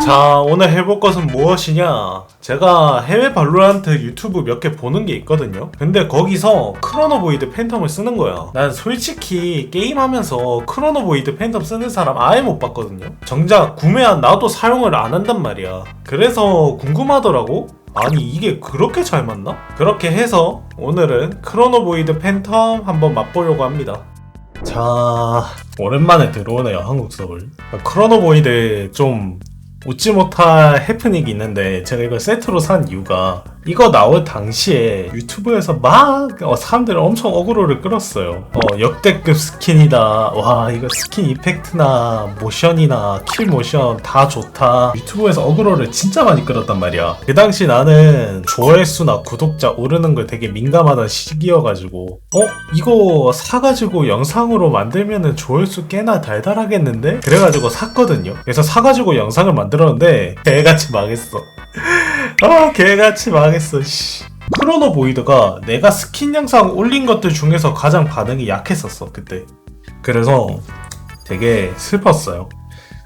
자 오늘 해볼 것은 무엇이냐? 제가 해외 발로란트 유튜브 몇 개 보는 게 있거든요. 근데 거기서 크로노보이드 팬텀을 쓰는 거야. 난 솔직히 게임하면서 크로노보이드 팬텀 쓰는 사람 아예 못 봤거든요. 정작 구매한 나도 사용을 안 한단 말이야. 그래서 궁금하더라고. 아니 이게 그렇게 잘 맞나? 그렇게 해서 오늘은 크로노보이드 팬텀 한번 맛보려고 합니다. 자 오랜만에 들어오네요 한국 서울. 크로노보이드 좀 웃지 못할 해프닝이 있는데 제가 이걸 세트로 산 이유가 이거 나올 당시에 유튜브에서 막 어, 사람들이 엄청 어그로를 끌었어요. 어, 역대급 스킨이다. 와 이거 스킨 이펙트나 모션이나 킬 모션 다 좋다. 유튜브에서 어그로를 진짜 많이 끌었단 말이야. 그 당시 나는 조회수나 구독자 오르는 걸 되게 민감하던 시기여가지고 어? 이거 사가지고 영상으로 만들면은 조회수 꽤나 달달하겠는데? 그래가지고 샀거든요. 그래서 사가지고 영상을 만들었는데 개같이 망했어 아 개같이 망했어 씨. 크로노 보이드가 내가 스킨 영상 올린 것들 중에서 가장 반응이 약했었어 그때 그래서 되게 슬펐어요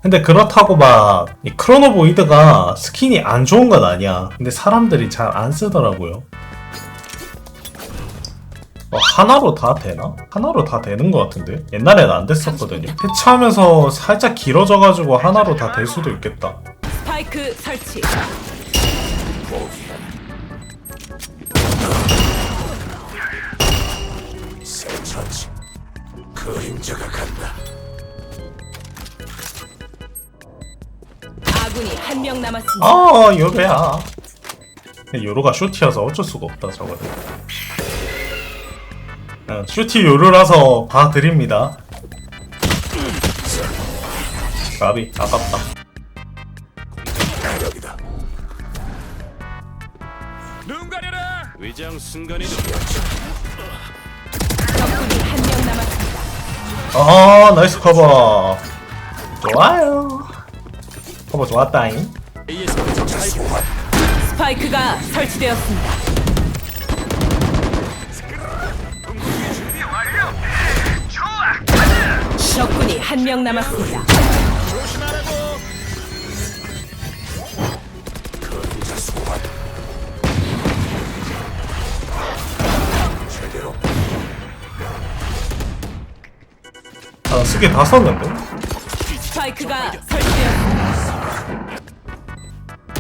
근데 그렇다고 막 이 크로노 보이드가 스킨이 안 좋은 건 아니야 근데 사람들이 잘 안 쓰더라고요 어, 하나로 다 되나? 하나로 다 되는 것 같은데? 옛날에는 안 됐었거든요 패치하면서 살짝 길어져가지고 하나로 다 될 수도 있겠다 스파이크 설치. 새처치. 그림자가 간다. 아군이 한 명 남았습니다. 아 요로야. 요로가 쇼티여서 어쩔 수가 없다 저거는. 어, 쇼티 요로라서 봐드립니다. 가비 아깝다. 여기다 위장 순간이동 적군이 한 명 남았습니다. 아 나이스 커버 좋아요 커버 좋았다잉 AS 스파이크 스파이크가 설치되었습니다. 적군이 한 명 남았습니다. 두개 다 썼는데? 스파이크가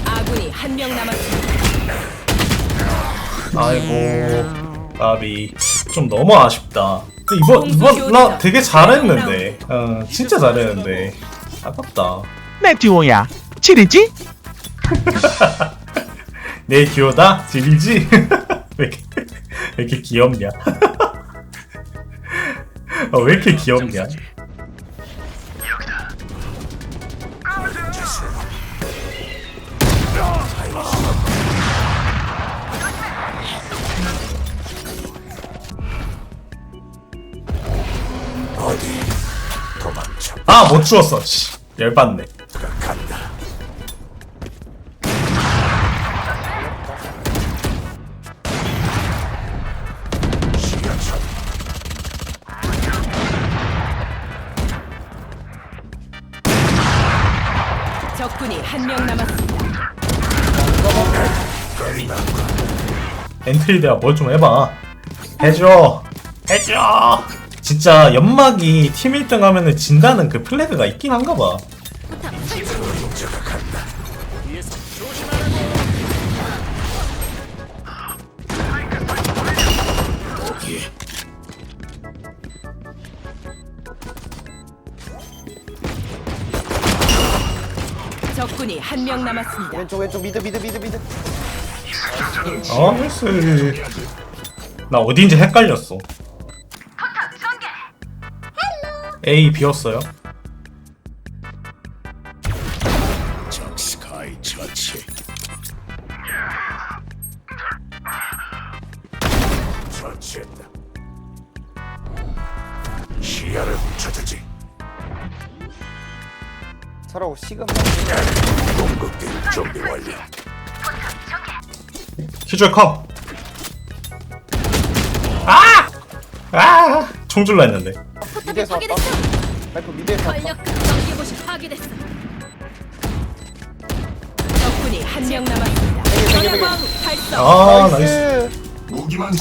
아군이 한 명 남았습니다. 아이고 음. 까비 좀 너무 아쉽다 근데 이번 이번 나 되게 잘했는데 네, 어, 진짜 잘했는데 아깝다 맥주호야 칠이지? 내 기호다? 집이지? 왜, 왜 이렇게 귀엽냐 어, 왜 이렇게 귀엽냐 아 못 주웠어. 씨 열받네. 적군이 한 명 남았습니다. 엔트리드야 뭘 좀 해봐. 해줘. 해줘 진짜 연막이 팀 1등 하면은 진다는 그 플래그가 있긴 한가 봐. 적군이 한 명 남았습니다. 왼쪽 왼쪽 미드 미드 미드 미드. 어? 나이스 나 어디인지 헷갈렸어 A 비었어요. 적 스카이 처치. 처치했다. 시야를 훔쳐주지. 시금 준비 완료. 컵. 아! 아! 총줄라 했는데 미드에서 왔다 파이프 미드에서 왔다 전력 경기고시 파괴됐어. 한명 남았습니다. 전광 발사. 아 나이스.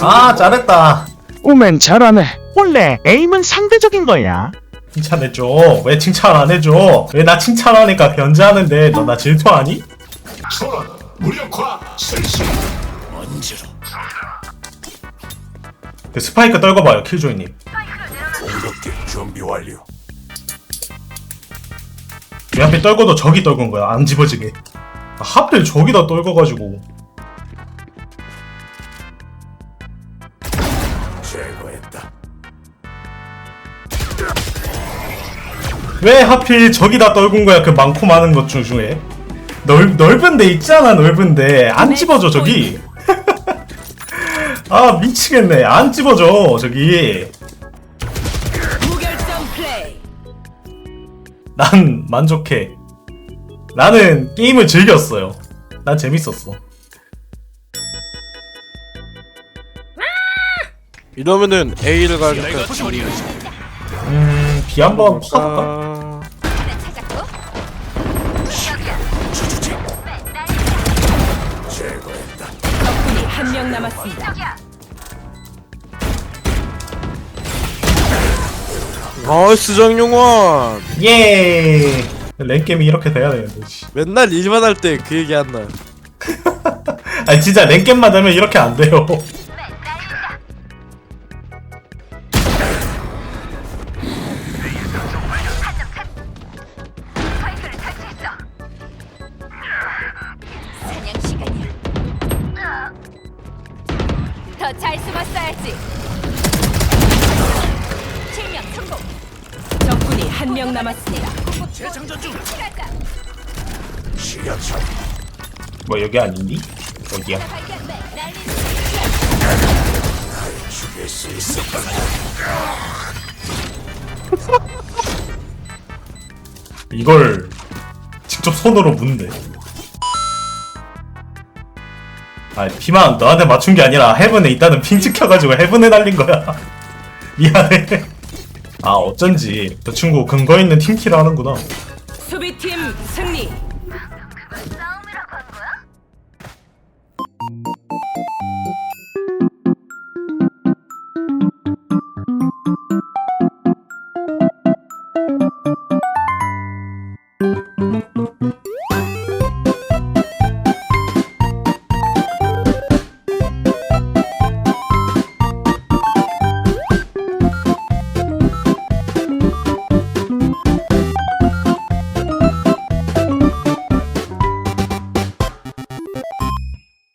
아 잘했다 오면 잘하네. 원래 에임은 상대적인 거야. 칭찬해줘 왜 칭찬 안 해줘 왜 나 칭찬하니까 변제하는데 너 나 질투하니? 소란 무력화 실시 언제로 그 스파이크 떨궈봐요 킬조이님 준비 완료. 왜 하필 떨궈도 저기 떨군 거야 안 집어지게. 아, 하필 저기다 떨궈가지고. 제거했다. 왜 하필 저기다 떨군 거야 그 많고 많은 것 중- 중에? 넓, 넓은 데 있잖아 넓은 데 안 집어져 저기. 아 미치겠네. 안 집어져 저기 난 만족해 나는 게임을 즐겼어요 난 재밌었어 이러면은 A를 갈까? 음 B 한번 쳐볼까? 아... 제거했다 적군이 한 명 남았습니다. 나이스 정용원 예 랭게임이 이렇게 돼야 되는데 씨. 맨날 일만 할 때 그 얘기 안 나. 아니 진짜 랭겜만 되면 이렇게 안 돼요 사냥 시간이야. 더 잘 숨었어야지. 실명 성공. 적군이 한 명 남았습니다. 가자. 시야차 뭐 여기 아닌디? 날린 죽일 수 있을 거다 이걸 직접 손으로 문대 아 피만 너한테 맞춘 게 아니라 헤븐에 있다는 핑 찍혀가지고 헤븐에 날린 거야 미안해 아 어쩐지 저 친구 근거 있는 팀킬을 하는구나 수비팀 승리.